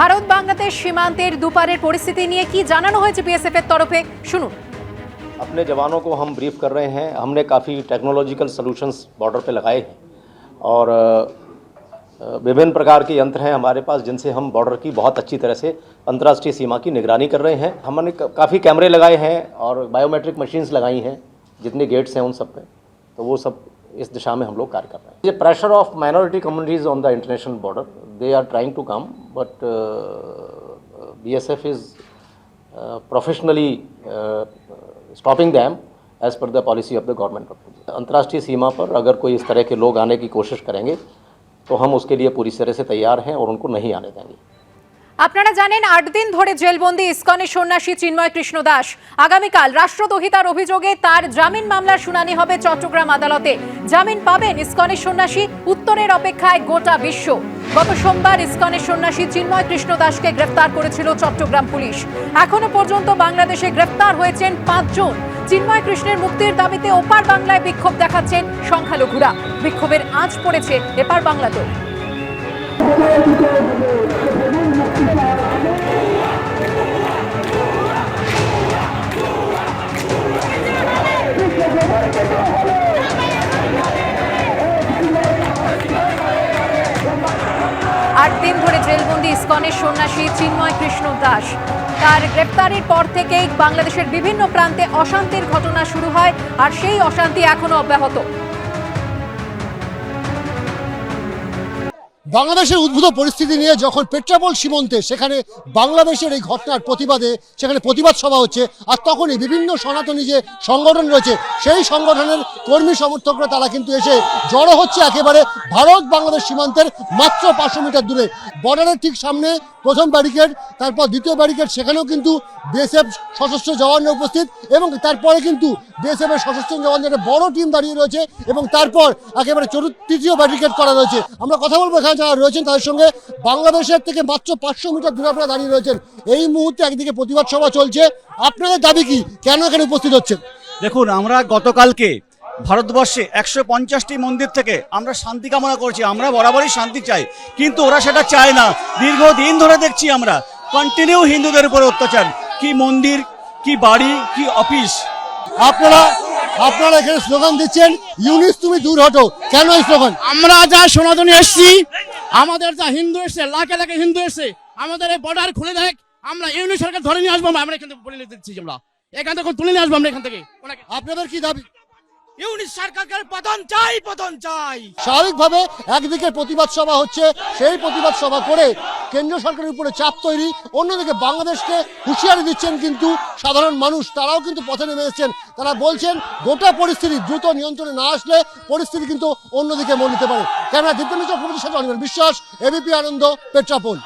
ভারত বাংলাদেশ সীমান্তের দুপারের পরিস্থিতি নিয়ে কি জানানো হয়েছে বিএসএফ এর তরফে শুনুন अपने जवानों को हम ब्रीफ कर रहे हैं हमने काफ़ी टेक्नोलॉजिकल सॉल्यूशंस बॉर्डर पे लगाए हैं और अ, अ, विभिन्न प्रकार के यंत्र हैं हमारे पास जिनसे हम बॉर्डर की बहुत अच्छी तरह से अंतर्राष्ट्रीय सीमा की निगरानी कर रहे हैं हमने क- काफ़ी कैमरे लगाए हैं और बायोमेट्रिक मशीन्स लगाई हैं जितने गेट्स हैं उन सब पे तो वो सब इस दिशा में हम लोग कार्य कर रहे हैं ये pressure of minority communities on the international border they are trying to come but B S F is professionally stopping them as per the policy of the government India. अंतर्राष्ट्रीय सीमा पर अगर कोई इस तरह के लोग आने की कोशिश करेंगे तो हम उसके लिए पूरी तरह से तैयार हैं और उनको नहीं आने देंगे আপনারা জানেন আট দিন ধরে জেলবন্দি ইস্কনের সন্ন্যাসী চিন্ময় কৃষ্ণ দাস। আগামীকাল রাষ্ট্রদ্রোহিতার অভিযোগে তার জামিন মামলার শুনানি হবে চট্টগ্রাম আদালতে। জামিন পাবেন ইস্কনের সন্ন্যাসী, উত্তরের অপেক্ষায় গোটা বিশ্ব। গত সোমবার ইস্কনের সন্ন্যাসী চিন্ময় কৃষ্ণ দাসকে গ্রেফতার করেছিল চট্টগ্রাম পুলিশ। এখনও পর্যন্ত বাংলাদেশে গ্রেফতার হয়েছেন পাঁচজন চিন্ময় কৃষ্ণের মুক্তির দাবিতে ওপার বাংলায় বিক্ষোভ দেখাচ্ছেন সংখ্যালঘুরা। বিক্ষোভের আঁচ পড়েছে এপার বাংলাতেও। আট দিন ধরে জেলবন্দি ইস্কনের সন্ন্যাসী চিন্ময় কৃষ্ণ দাস। তার গ্রেপ্তারের পর থেকেই বাংলাদেশের বিভিন্ন প্রান্তে অশান্তির ঘটনা শুরু হয়, আর সেই অশান্তি এখনও অব্যাহত। বাংলাদেশের উদ্ভূত পরিস্থিতি নিয়ে যখন পেট্রাপোল সীমান্তে সেখানে বাংলাদেশের এই ঘটনার প্রতিবাদে সেখানে প্রতিবাদ সভা হচ্ছে, আর তখনই বিভিন্ন সনাতনী যে সংগঠন রয়েছে, সেই সংগঠনের কর্মী সমর্থকরা তারা কিন্তু এসে জড়ো হচ্ছে একেবারে ভারত বাংলাদেশ সীমান্তের মাত্র পাঁচশো মিটার দূরে। বর্ডারের ঠিক সামনে প্রথম ব্যারিকেড তারপর দ্বিতীয় ব্যারিকেড সেখানেও কিন্তু বিএসএফ সশস্ত্র জওয়ানরা উপস্থিত, এবং তারপরে কিন্তু বিএসএফ এর সশস্ত্র জওয়ানদের বড় টিম দাঁড়িয়ে রয়েছে, এবং তারপর একেবারে চতুর্থ তৃতীয় ব্যারিকেড করা রয়েছে। আমরা কথা বলব এখানে যারা রয়েছেন তাদের সঙ্গে বাংলাদেশের থেকে মাত্র পাঁচশো মিটার দূরে আপনারা দাঁড়িয়ে রয়েছেন। এই মুহূর্তে একদিকে প্রতিবাদ সভা চলছে। আপনাদের দাবি কি? কেন এখানে উপস্থিত হচ্ছেন? দেখুন, আমরা গতকালকে ভারতবর্ষে একশো পঞ্চাশটি মন্দির থেকে আমরা শান্তি কামনা করছি। আমরা বরাবরই শান্তি চাই। কিন্তু ওরা সেটা চায় না। দীর্ঘদিন ধরে দেখছি আমরা কন্টিনিউ হিন্দুদের উপর অত্যাচার। কি মন্দির, কি বাড়ি, কি অফিস? আপনারা আপনারা এখানে স্লোগান দিচ্ছেন ইউনিস তুমি দূর হটো। কেন এই স্লোগান? আমরা যা সনাতনী এসছি আমাদের যা হিন্দু এসছে লাখে লাখে হিন্দু এসছে আমাদের এই বর্ডার খুলে দেখ আমরা ইউনিস সরকার ধরে নিয়ে আসব আমরা এখান থেকে বলে দিচ্ছি আমরা। এখান থেকে তুলে নিয়ে আসব আমরা এখান থেকে। আপনাদের কি দাবি? সরকারকে চাই চাই। স্বাভাবিকভাবে একদিকে প্রতিবাদ সভা হচ্ছে, সেই প্রতিবাদ সভা করে কেন্দ্র সরকারের উপরে চাপ তৈরি, অন্যদিকে বাংলাদেশকে হুঁশিয়ারি দিচ্ছেন কিন্তু সাধারণ মানুষ, তারাও কিন্তু পথে নেমে এসেছেন। তারা বলছেন, গোটা পরিস্থিতি দ্রুত নিয়ন্ত্রণে না আসলে পরিস্থিতি কিন্তু অন্যদিকে মন নিতে পারে। ক্যামেরা দীপ্তমিত্র চক্রবর্তীর সাথে বিশ্বাস, এবিপি আনন্দ, পেট্রাপোল।